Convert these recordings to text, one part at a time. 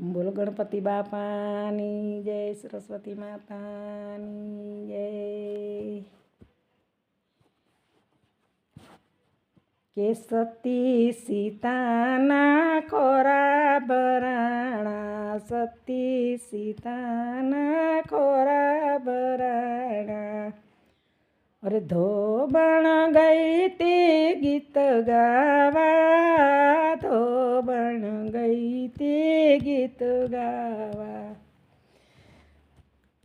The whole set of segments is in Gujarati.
બોલ ગણપતિ બાપાની જય, સરસ્વતી માતાની જય. કે સતી સીતાના ખોરા બરાણા, સતી સીતાના ખોરા ભરાણા અરે ધોબણ ગઈ તે ગીત ગાવા, ધોબણ ગઈ તે ગીત ગાવા.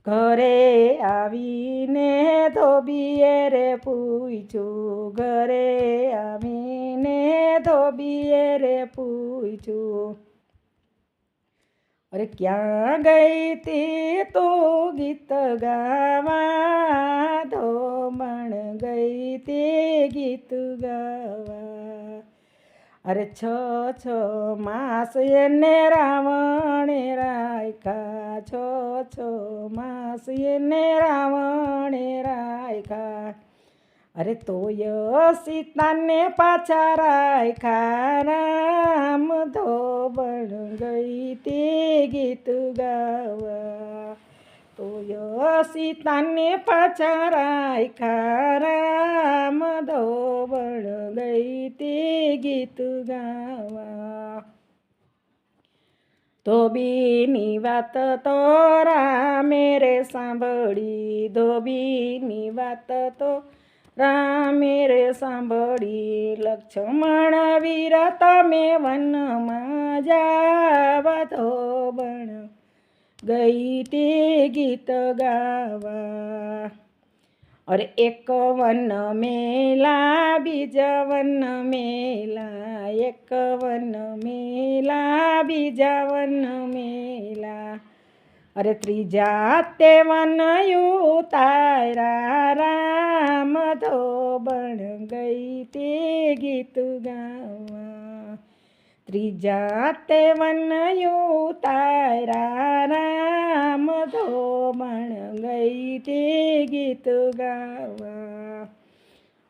ઘરે આવીને ધોબીએ રે પૂછ્યું ઘરે આવીને ધોબીએ રે પૂછ્યું અરે ક્યાં ગઈ તી તો ગીત ગાવા? ધોમણ ગઈ તે ગીત ગાવા? અરે છ છ માસ એને રાવણે રાખ્યા. છ છ માસ એને રાવણે રાખ્યા. અરે તોય સીતાને પાછા રાખ્યા રામ ધોબણ ગઈ તે ગીત ગાવા. તોય સીતાને પાછા રાખ્યા રામ ધોબણ ગઈ તે ગીત ગાવા. ધોબીની વાત તો રામે રે સાંભળી ધોબીની વાત તો રામે રે સાંભળી લક્ષ્મણ વીર તમે વનમાં જાવા ધોબણ. ગઈ તે ગીત ગાવા. અરે એક વન મેલા, બીજા વન મેલા, એક વન મેલા, બીજા વન મેલા. અરે ત્રીજા તે વનયું તારા રામ ધોબણ ગઈ તે ગીત ગાવા. ત્રીજા તે વનયું તારા રામ ધોબણ ગઈ તે ગીત ગાવા.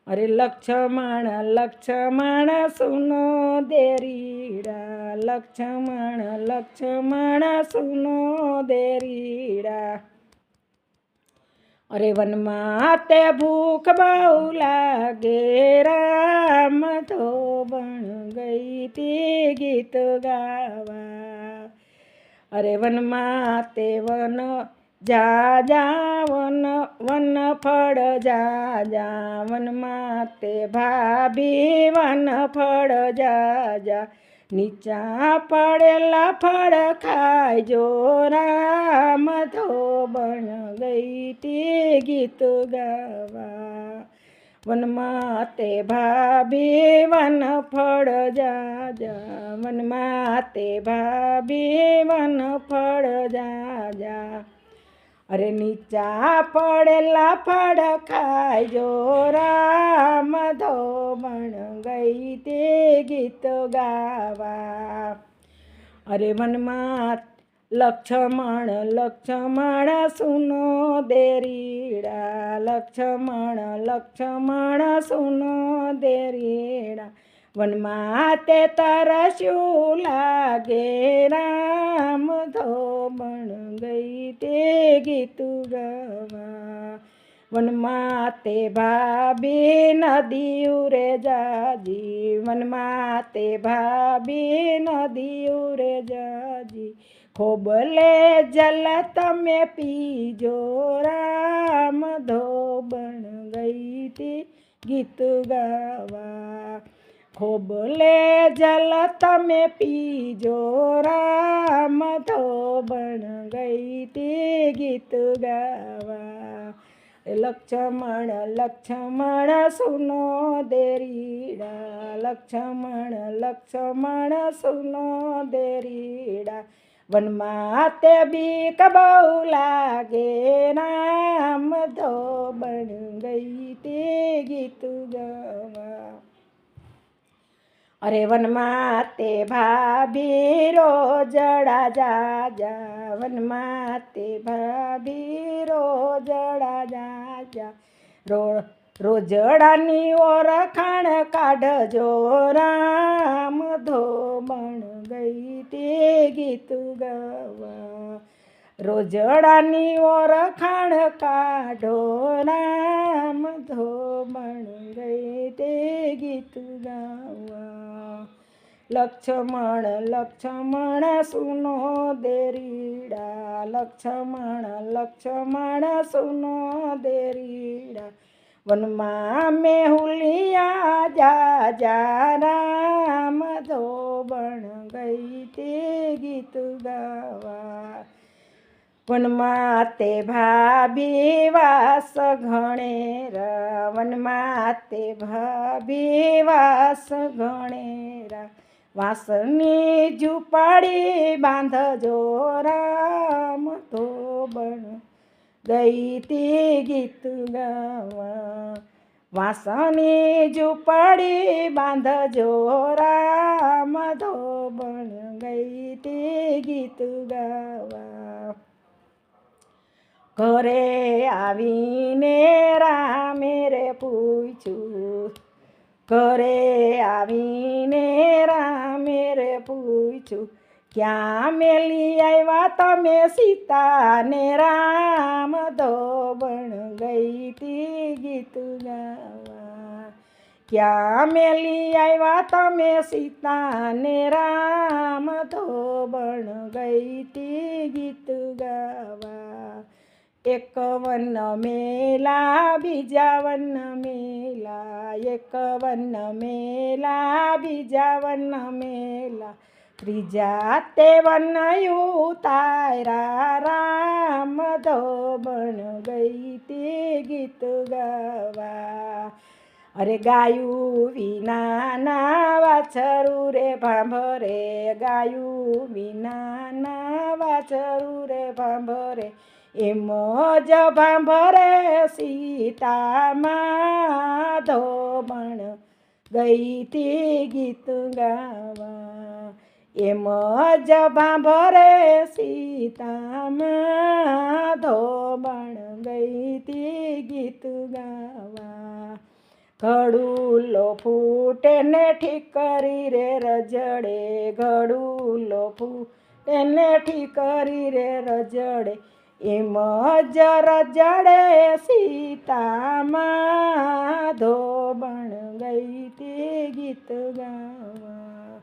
અરે લક્ષ્મણ લક્ષ્મણ સુનો દેરીડા. લક્ષ્મણ લક્ષ્મણ સુનો દેરીડા. અરે વનમાં તે ભૂખ બહુ લાગે. રામ ધોબણ ગઈ તી ગીત ગાવા. અરે વનમાં તે વન, જા જા, વન વન ફળ જા જા વનમાં તે ભાભી વન ફળ જા જા નીચા પડેલા ફળ ખાયજો રામ ધોબણ ગઈ તે ગીત ગાવા. વનમાં તે ભાભી વન ફળ જા જા વનમાં તે ભાભી વન ફળ જા જા અરે નીચા પડેલા ફળ ખાજો રામ ધોમણ ગઈ તે ગીત ગાવા. અરે વનમાં લક્ષ્મણ લક્ષ્મણ સુનો દેરીડા, લક્ષ્મણ લક્ષ્મણ સુનો દેરીડા. વનમાં તે તરસ્યું લાગે, રામ ધોબણ ગઈ તે ગીત ગવા. વનમાં તે ભાભી નદી ઉરે જાજી વનમાં તે ભાભી નદી ઉરે જાજી. ખોબલે જલ તમે પીજો, રામ ધોબણ ગઈ તે ગીત ગાવા. ખોબલે જલ તમે પીજો રામ ધોબણ ગઈ તે ગીત ગાવા. લક્ષ્મણ લક્ષ્મણ સુનો દેરીડા. લક્ષ્મણ લક્ષ્મણ સુનો દેરીડા. વનમાં તે બીક બહુ લાગે. રામ ધોબણ ગઈ તે ગીત ગાવા. અરે વનમાં તે ભાભી રોજડા જા જા વનમાં તે ભાભી રોજડા જા જા રો, રોજડાની ઓરખાણ કાઢજો રામ ધોબણ ગઈ તે ગીત ગવા. રોજડાની ઓરખાણ કાઢો રામ ધોબણ ગઈ તે ગીત ગાવા. લક્ષ્મણ લક્ષ્મણ સુનો દેરીડા. લક્ષ્મણ લક્ષ્મણ સુનો દેરીડા. વનમાં મેહુલિયા જા જા, રામ ધોબણ ગઈ તે ગીત ગાવા. વનમાં તે ભાભી વાસ ઘણે વનમાં તે ભાભી વાસ ઘણેરા વાસની ઝૂંપડી બાંધજો રામ ધોબણ ગઈ તે ગીત ગાવા. વાસની ઝૂંપડી બાંધજો રામ ધોબણ ગઈ તે ગીત ગાવા. ઘરે આવીને રામે રે પૂછ્યું. ઘરે આવીને રામે રે પૂછ્યું ક્યાં મેલી આવ્યા તમે સીતાને રામ ધોબણ ગઈ તી ગીત ગાવા? ક્યાં મેલી આવ્યા તમે સીતાને રામ ધોબણ ગઈ તી ગીત ગાવા? એક વન મેલા બીજા વન મેલા એક વન મેલા બીજા વન મેલા ત્રીજા તે વન ઉતારા રામ ધોબણ ગઈ તે ગીત ગાવા અરે ગાયું વિના ના વાછરું રે ભાંભરે ગાયું વિના ના વાછરું રે ભાંભરે એમ જ ભાંભરે સીતા ધોબણ ગઈ તે ગીત ગાવા. એમ જ ભાંભરે સીતા ધોબણ ગઈ તે ગીત ગાવા. ઘડુલો ફૂટે ને ઠીકરી રે રજડે, ઘડુલો ફૂટે ને ઠીકરી રે રજડે. એમ જર જડે સીતામાં ધોબણ ગઈ તે ગીત ગાવા.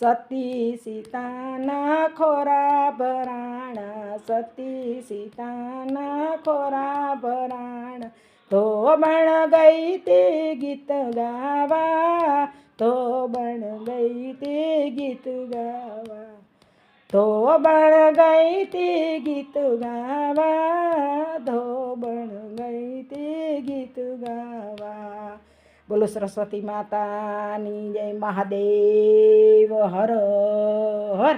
સતી સીતાના ખોરા ભરાણા, સતી સીતાના ખોરા ભરાણા. ધોબણ ગઈ તે ગીત ગાવા ધોબણ ગઈ તે ગીત ગાવા. ધોબણ ગઈ તે ગીત ગાવા, ધોબણ ગઈ તે ગીત ગાવા. બોલો સરસ્વતી માતાની જય મહાદેવ, હર હર.